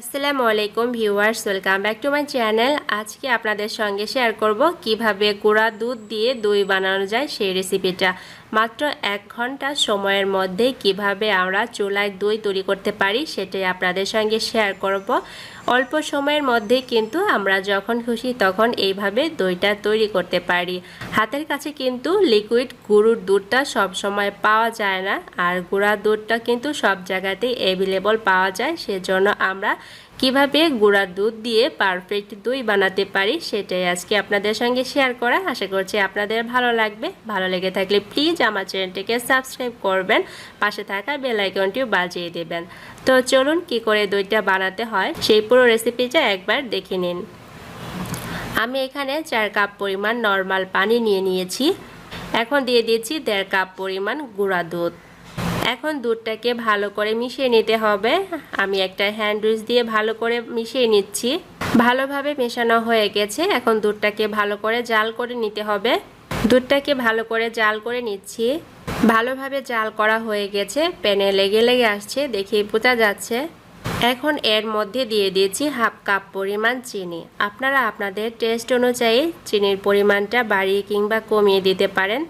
আসসালামু আলাইকুম viewers, welcome back to my channel. আজকে আপনাদের সঙ্গে শেয়ার করব কীভাবে গুঁড়া দুধ দিয়ে দই বানানো যায় সেই রেসিপিটা। মাত্র এক ঘণ্টা সময়ের মধ্যে কীভাবে আমরা চুলায় দই তৈরি করতে পারি সেটাই আপনাদের সঙ্গে শেয়ার করব। অল্প সময়ের মধ্যে কিন্তু আমরা যখন খুশি তখন এইভাবে দইটা তৈরি করতে পারি। হাতের কাছে কিন্তু লিকুইড গরুর দুধটা সব সময় পাওয়া যায় না। আর গুঁড়া দুধটা কিন্তু সব জায়গাতেই অ্যাভেলেবল পাওয়া যায়। সেজন্য আমরা কীভাবে গুঁড়া দুধ দিয়ে পারফেক্ট দই বানাতে পারি সেটাই আজকে আপনাদের সঙ্গে শেয়ার করা। আশা করছি আপনাদের ভালো লাগবে। ভালো লেগে থাকলে প্লিজ আমার চ্যানেলটিকে সাবস্ক্রাইব করবেন। পাশে থাকা বেল আইকনটিও বাজিয়ে দেবেন। তো চলুন কি করে দইটা বানাতে হয় সেই পুরো রেসিপিটা একবার দেখে নিন। আমি এখানে চার কাপ পরিমাণ নর্মাল পানি নিয়ে নিয়েছি। এখন দিয়ে দিচ্ছি দেড় কাপ পরিমাণ গুঁড়া দুধ। এখন দুধটাকে ভালো করে মিশিয়ে নিতে হবে। আমি একটা হ্যান্ড উইচ দিয়ে ভালো করে মিশিয়ে নিচ্ছি। ভালোভাবে মেশানো হয়ে গেছে। এখন দুধটাকে ভালো করে জাল করে নিতে হবে। দুধটাকে ভালো করে জাল করে নিচ্ছি। ভালোভাবে জাল করা হয়ে গেছে। প্যানে লেগে লেগে আসছে দেখেই বোঝা যাচ্ছে। এখন এর মধ্যে দিয়ে দিয়েছি হাফ কাপ পরিমাণ চিনি। আপনারা আপনাদের টেস্ট অনুযায়ী চিনির পরিমাণটা বাড়িয়ে কিংবা কমিয়ে দিতে পারেন।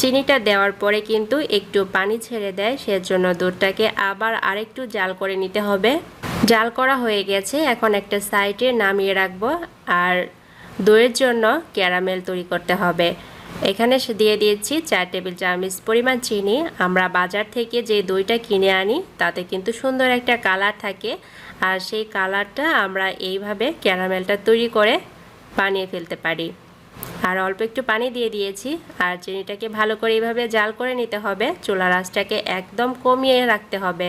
চিনিটা দেওয়ার পরে কিন্তু একটু পানি ছেড়ে দেয়, সেজন্য দুধটাকে আবার আরেকটু জাল করে নিতে হবে। জাল করা হয়ে গেছে, এখন একটা সাইডে নামিয়ে রাখব আর দইয়ের জন্য ক্যারামেল তৈরি করতে হবে। এখানে দিয়ে দিয়েছি চার টেবিল চামচ পরিমাণ চিনি। আমরা বাজার থেকে যে দইটা কিনে আনি, তাতে কিন্তু সুন্দর একটা কালার থাকে আর সেই কালারটা আমরা এইভাবে ক্যারামেলটা তৈরি করে বানিয়ে ফেলতে পারি। আর অল্প একটু পানি দিয়ে দিয়েছি। আর চিনিটাকে ভালো করে এইভাবে জাল করে নিতে হবে। চুলা রাসটাকে একদম কমিয়ে রাখতে হবে।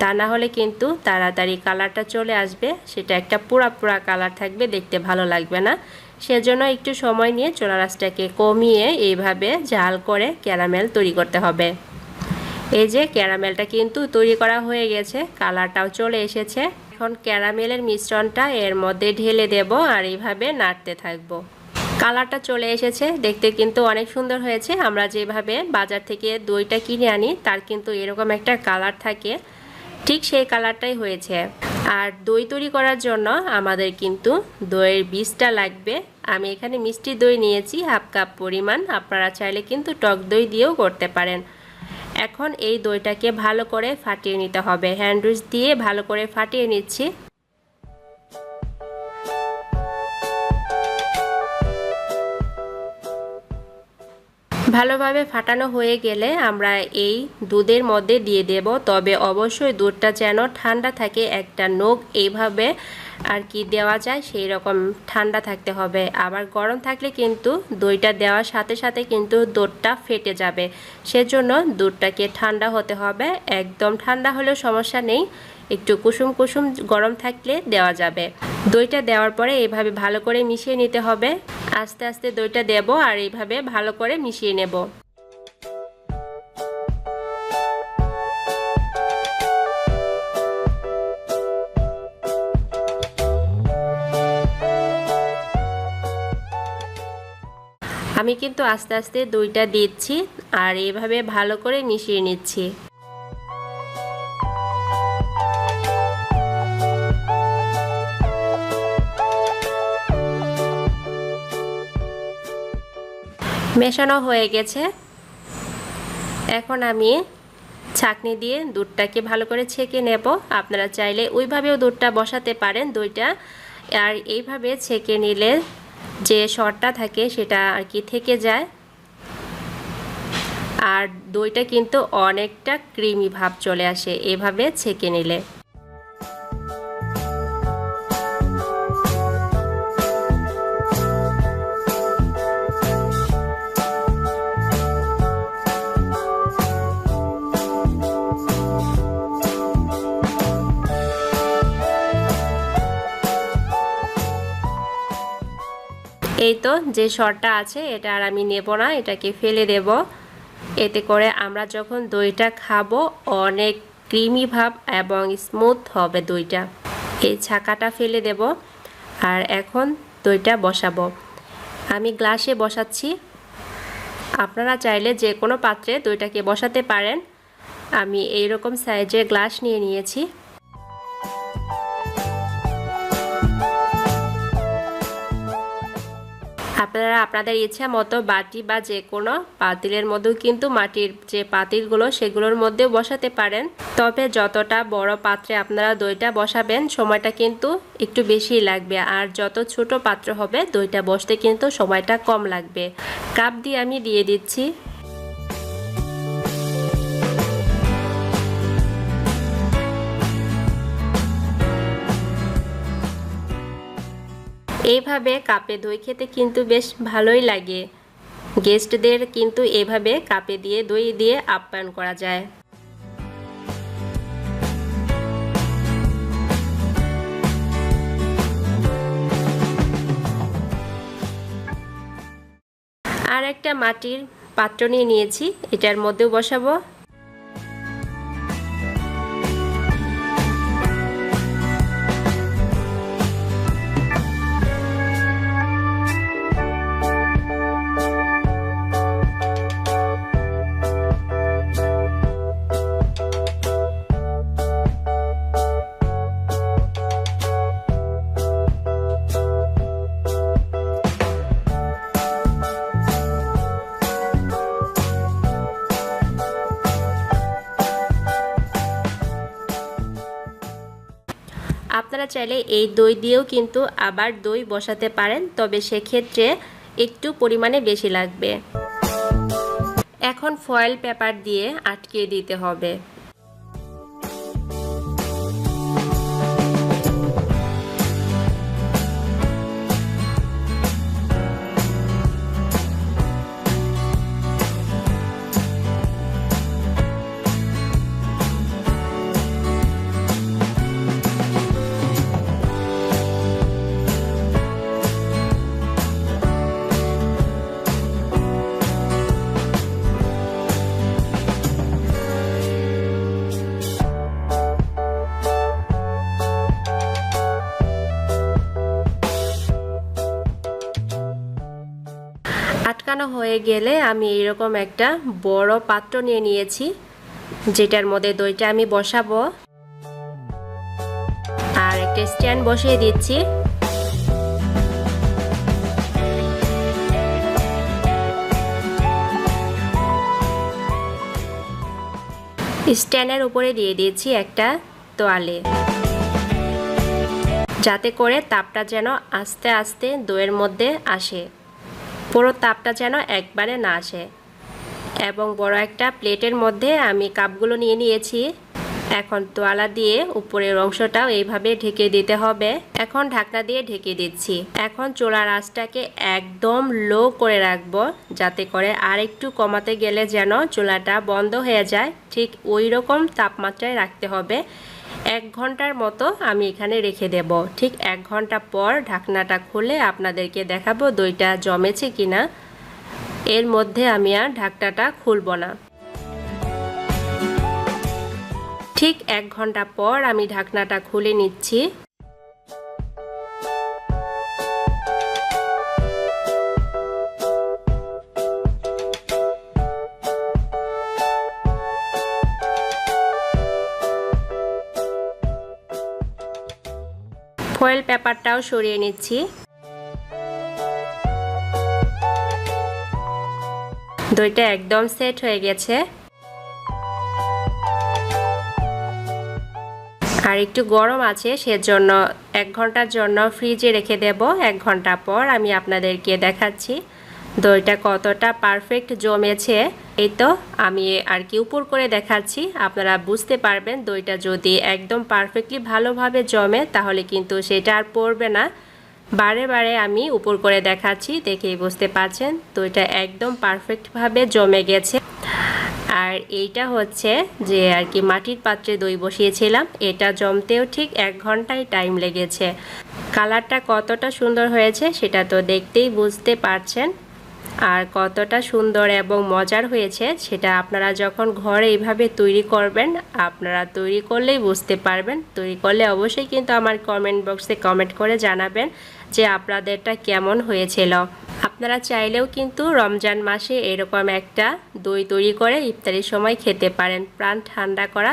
তা না হলে কিন্তু তাড়াতাড়ি কালারটা চলে আসবে। সেটা একটা পুরা পুরা কালার থাকবে, দেখতে ভালো লাগবে না। সেজন্য একটু সময় নিয়ে চুলা রাসটাকে কমিয়ে এইভাবে জাল করে ক্যারামেল তৈরি করতে হবে। এই যে ক্যারামেলটা কিন্তু তৈরি করা হয়ে গেছে, কালারটাও চলে এসেছে। এখন ক্যারামেলের মিশ্রণটা এর মধ্যে ঢেলে দেব আর এইভাবে নাড়তে থাকব। কালারটা চলে এসেছে, দেখতে কিন্তু অনেক সুন্দর হয়েছে। আমরা যেভাবে বাজার থেকে দইটা কিনে আনি, তার কিন্তু এরকম একটা কালার থাকে। ঠিক সেই কালারটাই হয়েছে। আর দই তৈরি করার জন্য আমাদের কিন্তু দইয়ের বীজটা লাগবে। আমি এখানে মিষ্টি দই নিয়েছি, হাফ কাপ পরিমাণ। আপনারা চাইলে কিন্তু টক দই দিয়েও করতে পারেন। এখন এই দইটাকে ভালো করে ফাটিয়ে নিতে হবে। হ্যান্ডউইচ দিয়ে ভালো করে ফাটিয়ে নিচ্ছি। ভালোভাবে ফাটানো হয়ে গেলে আমরা এই দুধের মধ্যে দিয়ে দেব। তবে অবশ্যই দুধটা যেন ঠান্ডা থাকে, একটা নোক এইভাবে আর কি দেওয়া যায় সেই রকম ঠান্ডা থাকতে হবে। আবার গরম থাকলে কিন্তু দইটা দেওয়ার সাথে সাথে কিন্তু দুধটা ফেটে যাবে। সেজন্য দুধটাকে ঠান্ডা হতে হবে। একদম ঠান্ডা হলেও সমস্যা নেই। একটু কুসুম কুসুম গরম থাকলে দেওয়া যাবে। দইটা দেওয়ার পরে এভাবে ভালো করে মিশিয়ে নিতে হবে। আস্তে আস্তে দইটা দেব আর এইভাবে ভালো করে মিশিয়ে নেব। আমি কিন্তু আস্তে আস্তে দইটা দিচ্ছি আর এভাবে ভালো করে মিশিয়ে নিচ্ছি। মেশানো হয়ে গেছে। এখন আমি ছাকনি দিয়ে দুধটাকে ভালো করে ছেঁকে নেব। আপনারা চাইলে ওইভাবেও দুধটা বসাতে পারেন দইটা। আর এইভাবে ছেঁকে নিলে যে শরটা থাকে সেটা আর কি থেকে যায়। আর দইটা কিন্তু অনেকটা ক্রিমি ভাব চলে আসে এভাবে ছেঁকে নিলে। এই তো যে শরটা আছে, এটা আর আমি নেব না, এটাকে ফেলে দেব। এতে করে আমরা যখন দইটা খাব, অনেক ক্রিমি ভাব এবং স্মুথ হবে দইটা। এই ছাকাটা ফেলে দেব আর এখন দইটা বসাবো। আমি গ্লাসে বসাচ্ছি। আপনারা চাইলে যে কোনো পাত্রে দইটাকে বসাতে পারেন। আমি এই রকম সাইজের গ্লাস নিয়ে নিয়েছি। আপনারা আপনাদের ইচ্ছা মতো বাটি বা যে কোনো পাতিলের মধ্যেও কিন্তু মাটির যে পাতিলগুলো সেগুলোর মধ্যেও বসাতে পারেন। তবে যতটা বড় পাত্রে আপনারা দইটা বসাবেন, সময়টা কিন্তু একটু বেশি লাগবে। আর যত ছোট পাত্র হবে, দইটা বসতে কিন্তু সময়টা কম লাগবে। কাপ দিয়ে আমি দিয়ে দিচ্ছি। এইভাবে কাপে দই খেতে কিন্তু বেশ ভালোই লাগে। গেস্টদের কিন্তু এভাবে কাপে দিয়ে, দই দিয়ে আপ্যায়ন করা যায়। আর একটা মাটির পাত্র নিয়ে নিয়েছি, এটার মধ্যেও বসাবো। চাইলে এই দই দিয়েও কিন্তু আবার দই বসাতে পারেন, তবে সেক্ষেত্রে একটু পরিমাণে বেশি লাগবে। এখন ফয়েল পেপার দিয়ে আটকে দিতে হবে। আটকানো হয়ে গেলে আমি এরকম একটা বড় পাত্র নিয়ে নিয়েছি, যেটার মধ্যে দইটা আমি বসাবো। আর একটা স্ট্যান্ড বসিয়ে দিচ্ছি। স্ট্যান্ডের উপরে দিয়ে দিয়েছি একটা তোয়ালে, যাতে করে তাপটা যেন আস্তে আস্তে দইয়ের মধ্যে আসে। পুরো তাপটা যেন একবারে না আসে। এবং বড় একটা প্লেটের মধ্যে আমি কাপগুলো নিয়ে নিয়েছি। এখন তোয়ালা দিয়ে উপরের অংশটাও এইভাবে ঢেকে দিতে হবে। এখন ঢাকনা দিয়ে ঢেকে দিচ্ছি। এখন চোলার আঁচটাকে একদম লো করে রাখব, যাতে করে আর একটু কমাতে গেলে যেন চোলাটা বন্ধ হয়ে যায়। ঠিক ওই রকম তাপমাত্রায় রাখতে হবে। এক ঘণ্টার মতো আমি এখানে রেখে দেব। ঠিক এক ঘণ্টা পর ঢাকনাটা খুলে আপনাদেরকে দেখাবো দইটা জমেছে কিনা। এর মধ্যে আমি আর ঢাকনাটা খুলব না। ঠিক এক ঘণ্টা পর আমি ঢাকনাটা খুলে নিচ্ছি। পেপারটাও সরিয়ে নিচ্ছি। দইটা একদম সেট হয়ে গেছে। আর একটু গরম আছে, সেজন্য এক ঘণ্টার জন্য ফ্রিজে রেখে দেব। এক ঘণ্টা পর আমি আপনাদেরকে দেখাচ্ছি। দইটা কতটা পারফেক্ট জমেছে, এই তো আমি আর কি উপর করে দেখাচ্ছি। আপনারা বুঝতে পারবেন দইটা যদি একদম পারফেক্টলি ভালোভাবে জমে, তাহলে কিন্তু সেটা আর পড়বে না। বারে বারে আমি উপর করে দেখাচ্ছি, দেখেই বুঝতে পারছেন, দইটা একদম পারফেক্টভাবে জমে গেছে। আর এইটা হচ্ছে যে আর কি মাটির পাত্রে দই বসিয়েছিলাম, এটা জমতেও ঠিক এক ঘন্টায় টাইম লেগেছে। কালারটা কতটা সুন্দর হয়েছে, সেটা তো দেখতেই বুঝতে পারছেন। আর কতটা সুন্দর এবং মজার হয়েছে সেটা আপনারা যখন ঘরে এইভাবে তৈরি করবেন, আপনারা তৈরি করলেই বুঝতে পারবেন। তৈরি করলে অবশ্যই কিন্তু আমার কমেন্ট বক্সে কমেন্ট করে জানাবেন যে আপনাদেরটা কেমন হয়েছিল। আপনারা চাইলেও কিন্তু রমজান মাসে এরকম একটা দই তৈরি করে ইফতারির সময় খেতে পারেন। প্রাণ ঠান্ডা করা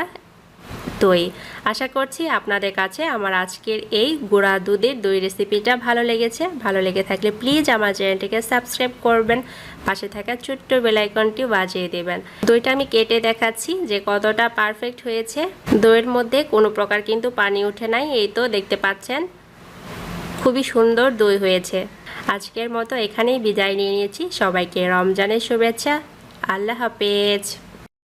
দই আশা করছি আপনাদের কাছে আমার আজকের এই গুঁড়া দুধের দই রেসিপিটা ভালো লেগেছে। ভালো লেগে থাকলে প্লিজ আমার চ্যানেলটিকে সাবস্ক্রাইব করবেন। পাশে থাকা ছোট্ট বেলাইকনটি বাজিয়ে দেবেন। দইটা আমি কেটে দেখাচ্ছি যে কতটা পারফেক্ট হয়েছে। দইয়ের মধ্যে কোনো প্রকার কিন্তু পানি উঠে নাই, এই তো দেখতে পাচ্ছেন। খুবই সুন্দর দই হয়েছে। আজকের মতো এখানেই বিদায় নিয়ে নিয়েছি। সবাইকে রমজানের শুভেচ্ছা। আল্লাহ হাফেজ।